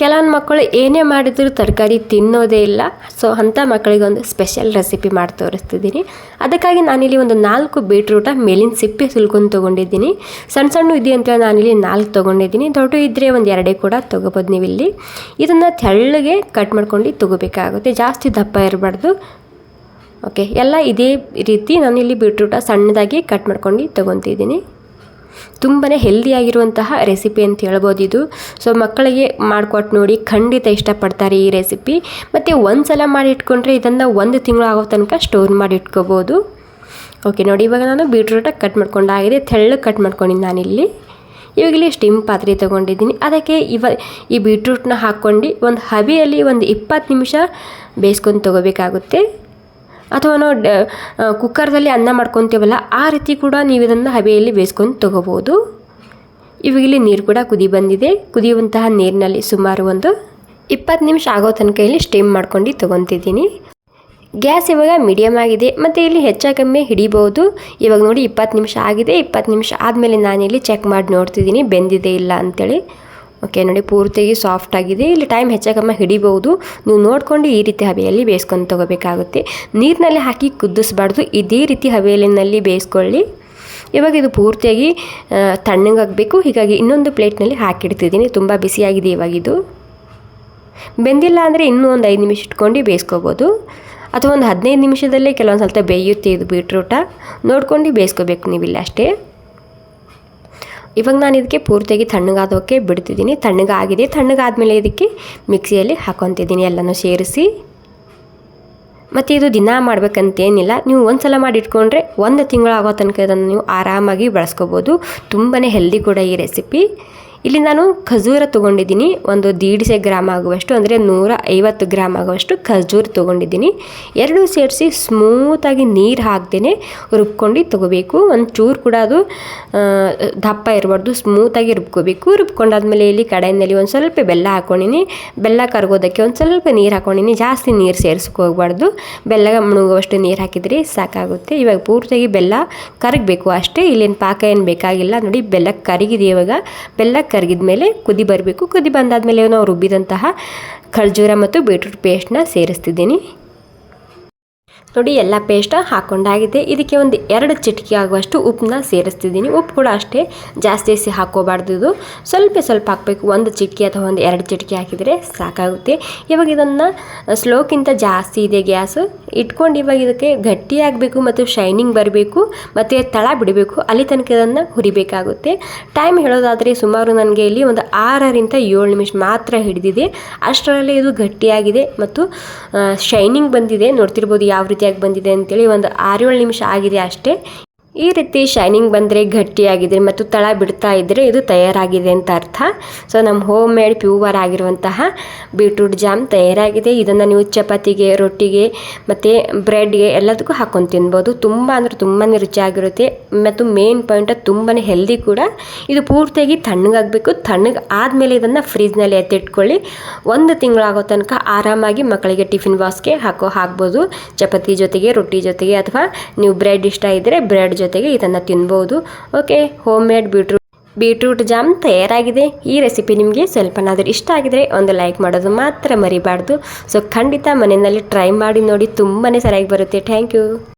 ಕೆಲವೊಂದು ಮಕ್ಕಳು ಏನೇ ಮಾಡಿದರೂ ತರಕಾರಿ ತಿನ್ನೋದೇ ಇಲ್ಲ. ಸೊ ಅಂಥ ಮಕ್ಕಳಿಗೆ ಒಂದು ಸ್ಪೆಷಲ್ ರೆಸಿಪಿ ಮಾಡಿ ತೋರಿಸ್ತಿದ್ದೀನಿ. ಅದಕ್ಕಾಗಿ ನಾನಿಲ್ಲಿ ಒಂದು ನಾಲ್ಕು ಬೀಟ್ರೂಟ ಮೇಲಿನ ಸಿಪ್ಪೆ ಸುಲ್ಕೊಂಡು ತೊಗೊಂಡಿದ್ದೀನಿ. ಸಣ್ಣ ಸಣ್ಣ ಇದೆ ಅಂತೇಳಿ ನಾನಿಲ್ಲಿ ನಾಲ್ಕು ತೊಗೊಂಡಿದ್ದೀನಿ. ದೊಡ್ಡ ಇದ್ದರೆ ಒಂದು ಎರಡೇ ಕೂಡ ತೊಗೋಬೋದು ನೀವು ಇಲ್ಲಿ ಇದನ್ನು ತೆಳ್ಳಗೆ ಕಟ್ ಮಾಡ್ಕೊಂಡು ತೊಗೋಬೇಕಾಗುತ್ತೆ. ಜಾಸ್ತಿ ದಪ್ಪ ಇರಬಾರ್ದು. ಓಕೆ ಎಲ್ಲ ಇದೇ ರೀತಿ ನಾನಿಲ್ಲಿ ಬೀಟ್ರೂಟ ಸಣ್ಣದಾಗಿ ಕಟ್ ಮಾಡ್ಕೊಂಡು ತೊಗೊತಿದ್ದೀನಿ. ತುಂಬಾ ಹೆಲ್ದಿಯಾಗಿರುವಂತಹ ರೆಸಿಪಿ ಅಂತ ಹೇಳ್ಬೋದು ಇದು. ಸೊ ಮಕ್ಕಳಿಗೆ ಮಾಡಿಕೊಟ್ಟು ನೋಡಿ ಖಂಡಿತ ಇಷ್ಟಪಡ್ತಾರೆ ಈ ರೆಸಿಪಿ. ಮತ್ತು ಒಂದು ಸಲ ಮಾಡಿ ಇಟ್ಕೊಂಡ್ರೆ ಇದನ್ನು ಒಂದು ತಿಂಗಳು ಆಗೋ ತನಕ ಸ್ಟೋರ್ ಮಾಡಿ ಇಟ್ಕೋಬೋದು ಓಕೆ ನೋಡಿ, ಇವಾಗ ನಾನು ಬೀಟ್ರೂಟ ಕಟ್ ಮಾಡ್ಕೊಂಡಾಗಿದೆ ತೆಳ್ಳಗೆ ಕಟ್ ಮಾಡ್ಕೊಂಡಿದ್ದು ನಾನಿಲ್ಲಿ. ಇವಾಗ ಇಲ್ಲಿ ಸ್ಟೀಮ್ ಪಾತ್ರೆ ತೊಗೊಂಡಿದ್ದೀನಿ. ಅದಕ್ಕೆ ಇವ, ಈ ಬೀಟ್ರೂಟ್ನ ಹಾಕ್ಕೊಂಡು ಒಂದು ಹಬೆಯಲ್ಲಿ ಒಂದು ಇಪ್ಪತ್ತು ನಿಮಿಷ ಬೇಯಿಸ್ಕೊಂಡು ತೊಗೋಬೇಕಾಗುತ್ತೆ. ಅಥವಾ ನಾವು ಕುಕ್ಕರ್ದಲ್ಲಿ ಅನ್ನ ಮಾಡ್ಕೊತೀವಲ್ಲ, ಆ ರೀತಿ ಕೂಡ ನೀವು ಇದನ್ನು ಹಬೆಯಲ್ಲಿ ಬೇಯಿಸ್ಕೊಂಡು ತೊಗೋಬೋದು. ಇವಾಗಲಿ ಇಲ್ಲಿ ನೀರು ಕೂಡ ಕುದಿ ಬಂದಿದೆ. ಕುದಿಯುವಂತಹ ನೀರಿನಲ್ಲಿ ಸುಮಾರು ಒಂದು ಇಪ್ಪತ್ತು ನಿಮಿಷ ಆಗೋ ತನಕ ಇಲ್ಲಿ ಸ್ಟೀಮ್ ಮಾಡ್ಕೊಂಡು ತೊಗೊತಿದ್ದೀನಿ. ಗ್ಯಾಸ್ ಇವಾಗ ಮೀಡಿಯಮ್ ಆಗಿದೆ. ಮತ್ತು ಇಲ್ಲಿ ಹೆಚ್ಚು ಕಮ್ಮಿ ಹಿಡಿಬೋದು. ಇವಾಗ ನೋಡಿ ಇಪ್ಪತ್ತು ನಿಮಿಷ ಆಗಿದೆ. ಇಪ್ಪತ್ತು ನಿಮಿಷ ಆದಮೇಲೆ ನಾನಿಲ್ಲಿ ಚೆಕ್ ಮಾಡಿ ನೋಡ್ತಿದ್ದೀನಿ, ಬೆಂದಿದೆ ಇಲ್ಲ ಅಂಥೇಳಿ ಓಕೆ ನೋಡಿ, ಪೂರ್ತಿಯಾಗಿ ಸಾಫ್ಟ್ ಆಗಿದೆ. ಇಲ್ಲಿ ಟೈಮ್ ಹೆಚ್ಚಾಗಮ್ಮ ಹಿಡಿಬಹುದು. ನೀವು ನೋಡ್ಕೊಂಡು ಈ ರೀತಿ ಹಬೆಯಲ್ಲಿ ಬೇಯಿಸ್ಕೊಂಡು ತೊಗೋಬೇಕಾಗುತ್ತೆ. ನೀರಿನಲ್ಲಿ ಹಾಕಿ ಕುದಿಸ್ಬಾರ್ದು. ಇದೇ ರೀತಿ ಹಬೆಯಲ್ಲಿನಲ್ಲಿ ಬೇಯಿಸ್ಕೊಳ್ಳಿ. ಇವಾಗ ಇದು ಪೂರ್ತಿಯಾಗಿ ತಣ್ಣಗಾಗಬೇಕು. ಹೀಗಾಗಿ ಇನ್ನೊಂದು ಪ್ಲೇಟ್ನಲ್ಲಿ ಹಾಕಿಡ್ತಿದ್ದೀನಿ. ತುಂಬ ಬಿಸಿಯಾಗಿದೆ ಇವಾಗಿದು ಬೆಂದಿಲ್ಲ ಅಂದರೆ ಇನ್ನೂ ಒಂದು ಐದು ನಿಮಿಷ ಇಟ್ಕೊಂಡು ಬೇಯಿಸ್ಕೋಬೋದು. ಅಥವಾ ಒಂದು ಹದಿನೈದು ನಿಮಿಷದಲ್ಲೇ ಕೆಲವೊಂದು ಸ್ವಲ್ಪ ಬೇಯುತ್ತೆ ಇದು ಬೀಟ್ರೂಟ ನೋಡ್ಕೊಂಡು ಬೇಯಿಸ್ಕೋಬೇಕು ನೀವಿಲ್ಲ ಅಷ್ಟೇ. ಇವಾಗ ನಾನು ಇದಕ್ಕೆ ಪೂರ್ತಿಯಾಗಿ ತಣ್ಣಗಾದೋಕ್ಕೆ ಬಿಡ್ತಿದ್ದೀನಿ. ತಣ್ಣಗಾಗಿದೆ. ತಣ್ಣಗಾದ್ಮೇಲೆ ಇದಕ್ಕೆ ಮಿಕ್ಸಿಯಲ್ಲಿ ಹಾಕೊತಿದ್ದೀನಿ. ಎಲ್ಲನೂ ಸೇರಿಸಿ. ಮತ್ತು ಇದು ದಿನ ಮಾಡಬೇಕಂತೇನಿಲ್ಲ. ನೀವು ಒಂದು ಸಲ ಮಾಡಿ ಇಟ್ಕೊಂಡ್ರೆ ಒಂದು ತಿಂಗಳಾಗೋ ತನಕ ಇದನ್ನು ನೀವು ಆರಾಮಾಗಿ ಬಳಸ್ಕೋಬೋದು. ತುಂಬಾ ಹೆಲ್ದಿ ಕೂಡ ಈ ರೆಸಿಪಿ ಇಲ್ಲಿ ನಾನು ಖಜೂರ ತೊಗೊಂಡಿದ್ದೀನಿ. ಒಂದು ದೀಡ್ಸೆ ಗ್ರಾಮ್ ಆಗುವಷ್ಟು, ಅಂದರೆ ನೂರ ಐವತ್ತು ಗ್ರಾಮ್ ಆಗುವಷ್ಟು ಖಜೂರ್ ತೊಗೊಂಡಿದ್ದೀನಿ. ಎರಡೂ ಸೇರಿಸಿ ಸ್ಮೂತಾಗಿ ನೀರು ಹಾಕ್ದೇ ರುಬ್ಕೊಂಡು ತೊಗೋಬೇಕು. ಒಂದು ಚೂರು ಕೂಡ ಅದು ದಪ್ಪ ಇರಬಾರ್ದು ಸ್ಮೂತಾಗಿ ರುಬ್ಕೋಬೇಕು. ರುಬ್ಕೊಂಡಾದ್ಮೇಲೆ ಇಲ್ಲಿ ಕಡೆಯಲ್ಲಿ ಒಂದು ಸ್ವಲ್ಪ ಬೆಲ್ಲ ಹಾಕೊಂಡಿನಿ. ಬೆಲ್ಲ ಕರಗೋದಕ್ಕೆ ಒಂದು ಸ್ವಲ್ಪ ನೀರು ಹಾಕೊಂಡಿನಿ. ಜಾಸ್ತಿ ನೀರು ಸೇರಿಸ್ಕೊ ಹೋಗ್ಬಾರ್ದು. ಬೆಲ್ಲ ಮುಳುಗುವಷ್ಟು ನೀರು ಹಾಕಿದರೆ ಸಾಕಾಗುತ್ತೆ. ಇವಾಗ ಪೂರ್ತಿಯಾಗಿ ಬೆಲ್ಲ ಕರಗಬೇಕು ಅಷ್ಟೇ. ಇಲ್ಲೇನು ಪಾಕ ಏನು ಬೇಕಾಗಿಲ್ಲ. ನೋಡಿ, ಬೆಲ್ಲ ಕರಗಿದೆ ಇವಾಗ. ಬೆಲ್ಲ ಕರಗಿದ ಮೇಲೆ ಕುದಿ ಬರಬೇಕು. ಕುದಿ ಬಂದಾದ ಮೇಲೆ ನಾವು ರುಬ್ಬಿದಂತಹ ಖರ್ಜೂರ ಮತ್ತು ಬೀಟ್ರೂಟ್ ಪೇಸ್ಟ್ನ ಸೇರಿಸ್ತಿದ್ದೀನಿ. ನೋಡಿ, ಎಲ್ಲ ಪೇಸ್ಟ್ ಹಾಕೊಂಡಾಗಿದೆ. ಇದಕ್ಕೆ ಒಂದು ಎರಡು ಚಿಟಿಕೆ ಆಗುವಷ್ಟು ಉಪ್ಪನ್ನ ಸೇರಿಸ್ತಿದ್ದೀನಿ. ಉಪ್ಪು ಕೂಡ ಅಷ್ಟೇ ಜಾಸ್ತಿ ಜಾಸ್ತಿ ಹಾಕೋಬಾರ್ದು ಇದು. ಸ್ವಲ್ಪ ಸ್ವಲ್ಪ ಹಾಕಬೇಕು. ಒಂದು ಚಿಟಿಕೆ ಅಥವಾ ಒಂದು ಎರಡು ಚಿಟಿಕೆ ಹಾಕಿದರೆ ಸಾಕಾಗುತ್ತೆ. ಇವಾಗ ಇದನ್ನು ಸ್ಲೋಕ್ಕಿಂತ ಜಾಸ್ತಿ ಇದೆ ಗ್ಯಾಸ್. ಇಟ್ಕೊಂಡು ಇವಾಗ ಇದಕ್ಕೆ ಗಟ್ಟಿಯಾಗಬೇಕು ಮತ್ತು ಶೈನಿಂಗ್ ಬರಬೇಕು ಮತ್ತು ತಳ ಬಿಡಬೇಕು. ಅಲ್ಲಿ ತನಕ ಇದನ್ನು ಹುರಿಬೇಕಾಗುತ್ತೆ. ಟೈಮ್ ಹೇಳೋದಾದರೆ ಸುಮಾರು ನನಗೆ ಇಲ್ಲಿ ಒಂದು ಆರರಿಂದ ಏಳು ನಿಮಿಷ ಮಾತ್ರ ಹಿಡಿದಿದೆ. ಅಷ್ಟರಲ್ಲಿ ಇದು ಗಟ್ಟಿಯಾಗಿದೆ ಮತ್ತು ಶೈನಿಂಗ್ ಬಂದಿದೆ. ನೋಡ್ತಿರ್ಬೋದು ಯಾವ ರೀತಿ ರೀತಿಯಾಗಿ ಬಂದಿದೆ ಅಂತೇಳಿ ಒಂದು ಆರೇಳು ನಿಮಿಷ ಆಗಿದೆ ಅಷ್ಟೇ. ಈ ರೀತಿ ಶೈನಿಂಗ್ ಬಂದರೆ ಗಟ್ಟಿಯಾಗಿದೆ ಮತ್ತು ತಳ ಬಿಡ್ತಾ ಇದ್ದರೆ ಇದು ತಯಾರಾಗಿದೆ ಅಂತ ಅರ್ಥ. ಸೊ ನಮ್ಮ ಹೋಮ್ ಮೇಡ್ ಪ್ಯೂವರ್ ಆಗಿರುವಂತಹ ಬೀಟ್ರೂಟ್ ಜಾಮ್ ತಯಾರಾಗಿದೆ. ಇದನ್ನು ನೀವು ಚಪಾತಿಗೆ, ರೊಟ್ಟಿಗೆ ಮತ್ತು ಬ್ರೆಡ್ಗೆ ಎಲ್ಲದಕ್ಕೂ ಹಾಕೊಂಡು ತಿನ್ಬೋದು. ತುಂಬ ಅಂದರೆ ತುಂಬಾ ರುಚಿಯಾಗಿರುತ್ತೆ ಮತ್ತು ಮೇನ್ ಪಾಯಿಂಟ್ ತುಂಬಾ ಹೆಲ್ದಿ ಕೂಡ. ಇದು ಪೂರ್ತಿಯಾಗಿ ತಣ್ಣಗಾಗಬೇಕು. ತಣ್ಣಗೆ ಆದಮೇಲೆ ಇದನ್ನು ಫ್ರಿಜ್ನಲ್ಲಿ ಎತ್ತಿಟ್ಕೊಳ್ಳಿ. ಒಂದು ತಿಂಗಳಾಗೋ ತನಕ ಆರಾಮಾಗಿ ಮಕ್ಕಳಿಗೆ ಟಿಫಿನ್ ಬಾಕ್ಸ್ಗೆ ಹಾಕೋ ಹಾಕ್ಬೋದು. ಚಪಾತಿ ಜೊತೆಗೆ, ರೊಟ್ಟಿ ಜೊತೆಗೆ ಅಥವಾ ನೀವು ಬ್ರೆಡ್ ಇಷ್ಟ ಇದ್ದರೆ ಬ್ರೆಡ್ ಜೊತೆಗೆ ಇದನ್ನು ತಿನ್ಬೋದು. Okay homemade beetroot beetroot jam ತಯಾರಾಗಿದೆ. ಈ ರೆಸಿಪಿ ನಿಮಗೆ ಸ್ವಲ್ಪನಾದರೂ ಇಷ್ಟ ಆಗಿದರೆ ಒಂದು ಲೈಕ್ ಮಾಡೋದು ಮಾತ್ರ ಮರಿಬಾರ್ದು. ಸೊ ಖಂಡಿತ ಮನೆಯಲ್ಲಿ ಟ್ರೈ ಮಾಡಿ ನೋಡಿ ತುಂಬಾ ಸರಿಯಾಗಿ ಬರುತ್ತೆ. Thank you